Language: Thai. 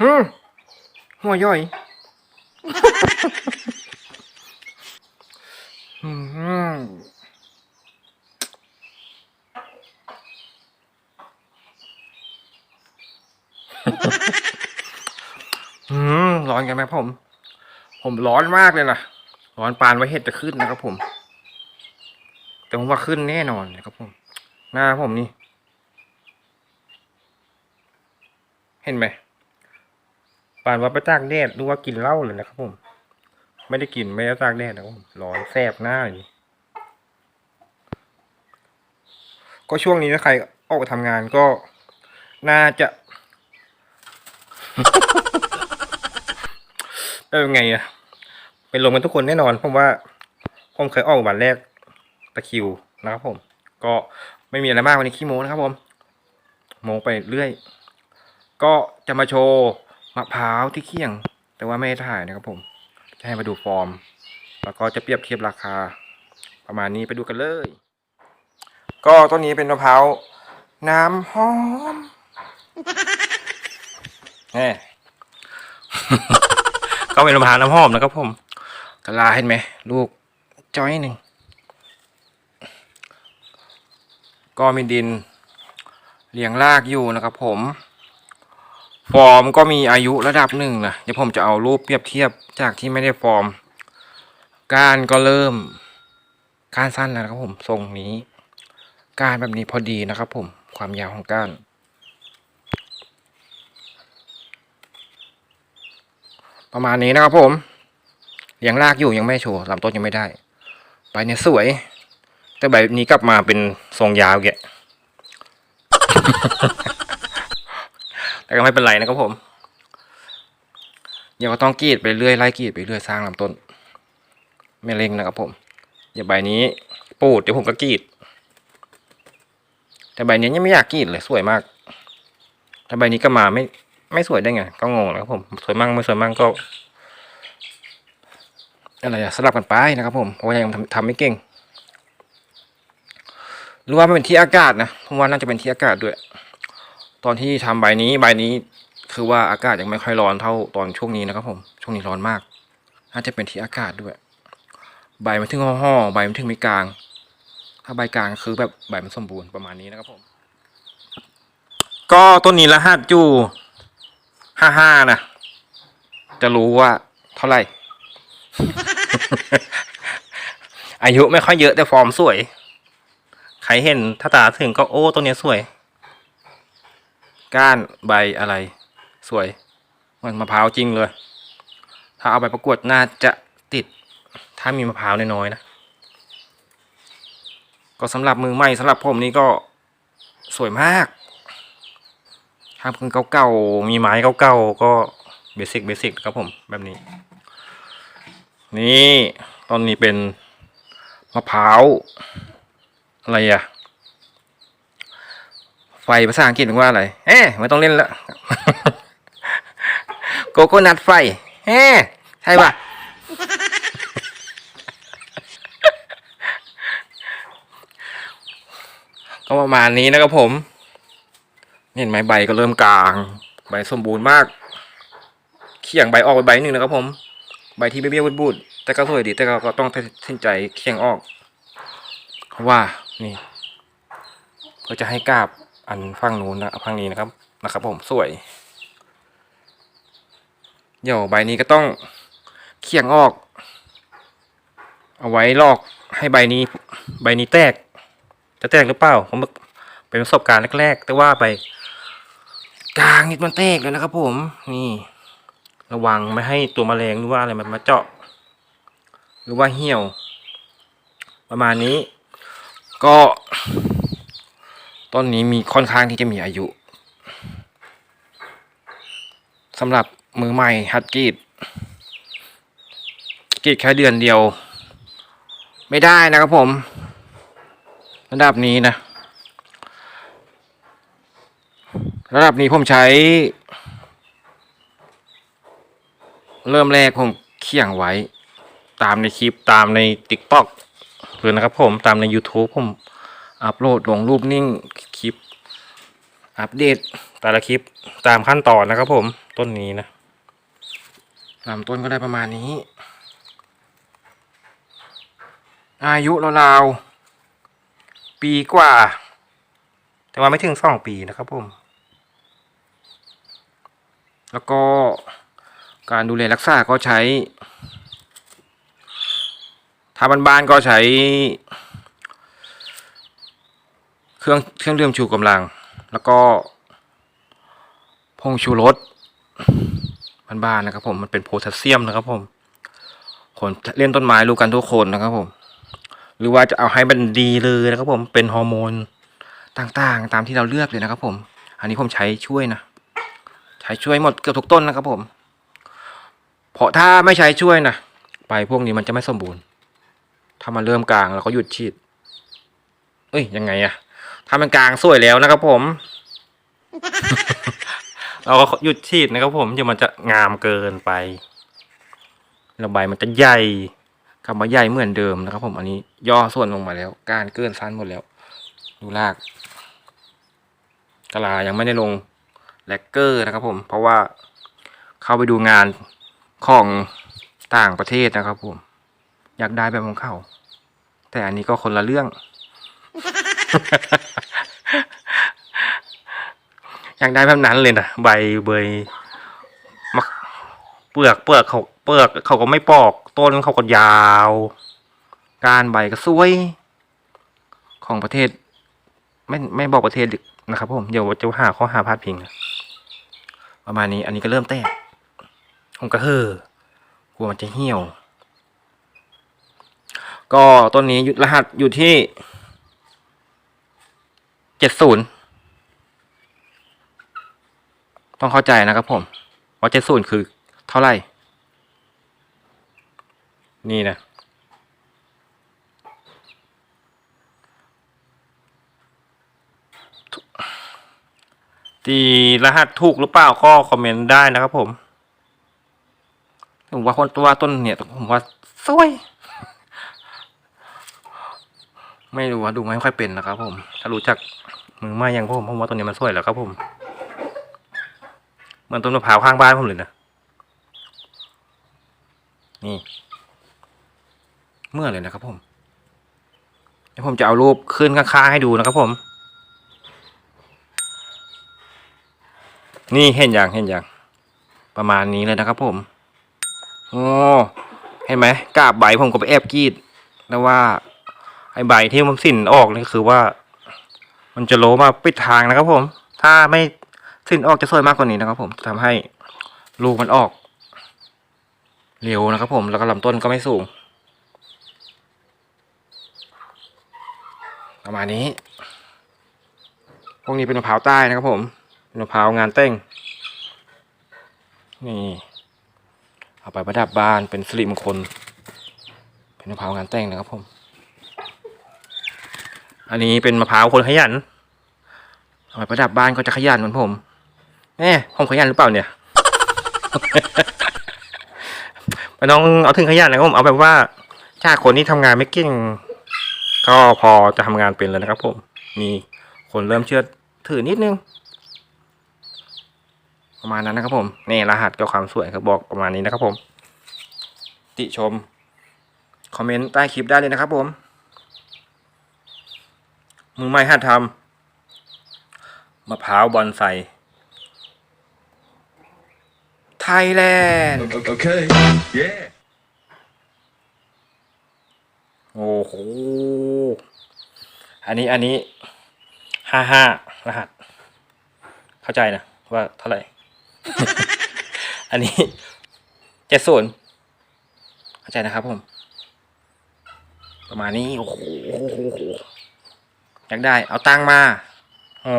ฮึหัวย่อยอืมอืมร้อนกันไหมผม ผมร้อนมากเลยนะร้อนปานไว้เห็ดจะขึ้นนะครับผม แต่ผมว่าขึ้นแน่นอนนะครับผม หน้าผมนี่ เห็นไหม ปานว่าไปตากแดดหรือว่ากินเหล้าเลยนะครับผม ไม่ได้กินไม่ได้ตากแดดนะครับผมร้อนแสบหน้าเลยก็ช่วงนี้ถ้าใครออกไปทำงานก็น่าจะเออไงอะเป็นลมกันทุกคนแน่นอนเพราะว่าผมเคยออกวันแรกตะคิวนะครับผม ก็ไม่มีอะไรมากวันนี้ขี้โม้นะครับผมโม้ไปเรื่อย ก็จะมาโชว์ มะพร้าวที่เคี่ยง แต่ว่าไม่ได้ถ่ายนะครับผม จะให้มาดูฟอร์ม แล้วก็จะเปรียบเทียบราคา ประมาณนี้ไปดูกันเลย ก็ต้นนี้เป็นมะพร้าวน้ำหอมแน่ก็เป็นมะพร้าวน้ำหอมนะครับผมกะลาเห็นไหมลูกจ้อยหนึ่งก็มีดินเลี้ยงรากอยู่นะครับผม ฟอร์มก็มีอายุระดับหนึ่งนะเดี๋ยวผมจะเอารูปเปรียบเทียบจากที่ไม่ได้ฟอร์ม กานก็เริ่มกานสั้นแล้วนะครับผมทรงนี้ กานแบบนี้พอดีนะครับผมความยาวของกานประมาณนี้นะครับผมเลี้ยงรากอยู่ยังไม่โชว์ลำต้นยังไม่ได้ใบเนี่ยสวย แต่ใบนี้กลับมาเป็นทรงยาวแก ก็ไม่เป็นไรนะครับผมเดี๋ยวก็ต้องกรีดไปเรื่อยไล่กรีดไปเรื่อยสร้างลำต้นไม่เล็งนะครับผมอย่าใบนี้ปูดเดี๋ยวผมก็กรีด แต่ใบนี้ยังไม่อยากกรีดเลยสวยมากถ้าใบนี้ก็มาไม่ไม่สวยได้ไง ก็งงนะครับผมสวยมั่งไม่สวยมั่งก็อะไรอะสลับกันไปนะครับผมเพราะว่ายังทำทำไม่เก่งหรือว่ามันเป็นที่อากาศนะผมว่าน่าจะเป็นที่อากาศด้วย ตอนที่ทำใบนี้ใบนี้คือว่าอากาศยังไม่ค่อยร้อนเท่าตอนช่วงนี้นะครับผมช่วงนี้ร้อนมากน่าจะเป็นที่อากาศด้วย ใบมันถึงห่อๆใบมันถึงไม่กลาง ถ้าใบกลางคือแบบใบมันสมบูรณ์ประมาณนี้นะครับผม ก็ต้นนี้รหัสอยู่ห้าห้านะจะรู้ว่าเท่าไหร่ อายุไม่ค่อยเยอะแต่ฟอร์มสวย ใครเห็นถ้าตาถึงก็โอ้ตัวเนี้สวย ก้านใบอะไร สวยเหมือนมะพร้าวจริงเลย ถ้าเอาไปประกวดน่าจะติด ถ้ามีมะพร้าวน้อยๆนะ ก็สำหรับมือใหม่สำหรับผมนี่ก็สวยมากถ้าเพิ่งเก่าๆมีไม้เก่าๆก็เบสิกเบสิกครับผมแบบนี้ นี่ตอนนี้เป็นมะพร้าวอะไรอะ ไฟภาษาอังกฤษมันว่าอะไรเอ๊ะไม่ต้องเล่นละโกโก้นัทไฟเอ๊ะใช่ปะก็ประมาณนี้นะครับผม เห็นไหมใบก็เริ่มกลาง ใบสมบูรณ์มาก เขี่ยงใบออกไปใบหนึ่งนะครับผม ใบที่เบี้ยวๆบูดๆแต่ก็สวยดีแต่ก็กต้องตัดสินใจเขี่ยงออกเพราะว่านี่เพื่อจะให้กาบ อันฝั่งนู้นนะฝั่งนี้นะครับนะครับ ผมสวย เดี๋ยวใบนี้ก็ต้องเขี่ยงออก เอาไว้ลอกให้ใบนี้ ใบนี้แตก จะแตกหรือเปล่าผมเป็นประสบการณ์แรก ๆ แต่ว่าไป กลางนิดมันแตกเลยนะครับ ผมนี่ ระวังไม่ให้ตัวแมลงหรือว่าอะไรมันมาเจาะ หรือว่าเหี่ยว ประมาณนี้ ก็ ต้นนี้มีค่อนข้างที่จะมีอายุสำหรับมือใหม่ฮัดกรีดกรีดแค่เดือนเดียว ไม่ได้นะครับผม ระดับนี้นะ ระดับนี้ผมใช้ เริ่มแรกผมเขี่ยงไว้ ตามในคลิปตามใน TikTok หรือนะครับผมตามใน YouTube ผม อัปโหลดลงรูปนิ่งคลิป อัปเดตแต่ละคลิปตามขั้นตอนนะครับผมต้นนี้นะลำต้นก็ได้ประมาณนี้ อายุราวๆปีกว่า แต่ว่าไม่ถึงสองปีนะครับผม แล้วก็การดูแลรักษาก็ใช้ถ้าบ้านๆก็ใช้ เครื่องเครื่องดื่มชูกำลัง แล้วก็พงชูรสบ้านๆนะครับ ผมมันเป็นโพแทสเซียมนะครับ ผมคนเล่นต้นไม้รู้กันทุกคนนะครับ ผม หรือว่าจะเอาให้มันดีเลยนะครับ ผมเป็นฮอร์โมนต่างๆ ตามที่เราเลือกเลยนะครับ ผม อันนี้ผมใช้ช่วยนะใช้ช่วยหมดเกือบทุกต้นนะครับ ผม เพราะถ้าไม่ใช้ช่วยนะใบพวกนี้มันจะไม่สมบูรณ์ ถ้ามันเริ่มกลางเราก็หยุดฉีด เอ้ยยังไงอะ ถ้ามันกลางสวยแล้วนะครับผม เราก็หยุดฉีดนะครับผมเดี๋ยวมันจะงามเกินไปแล้วใบมันจะใหญ่กลับมาใหญ่เหมือนเดิมนะครับ ผมอันนี้ย่อส่วนลงมาแล้วการเกินสั้นหมดแล้ว ดูรากกะลายังไม่ได้ลงแลกเกอร์นะครับ ผม เพราะว่าเข้าไปดูงานของต่างประเทศนะครับ ผม อยากได้แบบของเขาแต่อันนี้ก็คนละเรื่อง อยากได้แบบนั้นเลยนะใบเบยมักเปลือกเปลือกเขาเปลือกเขาก็ไม่ปอก ต้นเขาก็ยาว การใบก็สวย ของประเทศ ไม่ไม่บอกประเทศนะครับผมเดี๋ยวจะหาข้อหาพาดพิงประมาณนี้ อันนี้ก็เริ่มแตกผมก็เฮ่อกลัวมันจะเหี่ยว ก็ต้นนี้ยุดรหัสอยู่ที่ เจ็ดศูนย์ต้องเข้าใจนะครับผมว่าเจ็ดศูนย์คือเท่าไหร่ นี่นะตีรหัสถูกหรือเปล่าก็คอมเมนต์ได้นะครับผม ผมว่าคนตัวต้นเนี่ยผมว่าสวย ไม่รู้ว่าดูไม่ค่อยเป็นนะครับ ผม ถ้ารู้จักมือไม้ย่างผมผมว่าต้นนี้มันสวยแล้วครับผมเหมือนต้นมะพร้าวข้างบ้านผมเลยนะนี่เมื่อเลยนะครับ ผมเดี๋ยวผมจะเอารูปขึ้นข้างๆให้ดูนะครับ ผม นี่เห็นอย่างเห็นอย่าง ประมาณนี้เลยนะครับ ผมโอ้เห็นไหมกาบใบผมก็ไปแอบกีดแล้วว่า ไอใบที่มันสิ้นออกนี่คือว่า มันจะโลมาปิดทางนะครับผม ถ้าไม่สิ้นออกจะสวยมากกว่านี้นะครับ ผมทำให้ลูกมันออก เร็วนะครับ ผมแล้วก็ลำต้นก็ไม่สูง ประมาณนี้ พวกนี้เป็นมะพร้าวใต้นะครับ ผมมะพร้าวงานเต้ง นี่ เอาไปประดับบ้านเป็นสิริมงคล เป็นมะพร้าวงานแต่งนะครับผม อันนี้เป็นมะพร้าวคนขยันเอาไปประดับบ้านก็จะขยันเหมือนผมแม่ผมขยันหรือเปล่าเนี่ยน้องเอาถึงขยันนะครับผมเอาแบบว่าถ้าคนที่ทำงานไม่เก่งก็พอจะทำงานเป็นแล้วนะครับ ผม มีคนเริ่มเชื่อถือนิดนึง ประมาณนั้นนะครับผมนี่รหัสเกับความสวยครับบอกประมาณนี้นะครับผม ติชม คอมเมนต์ใต้คลิปได้เลยนะครับผม มือใหม่หัดทำมะพร้าวบอนไซไทยแลนด์ Okay. Yeah. โอ้โห อันนี้อันนี้ห้าห้ารหัส เข้าใจนะ ว่าเท่าไหร่ อันนี้เจ็ดศูนย์เข้าใจนะครับผม ประมาณนี้ โอ้โห อยากได้ เอาตังมาอ๋อ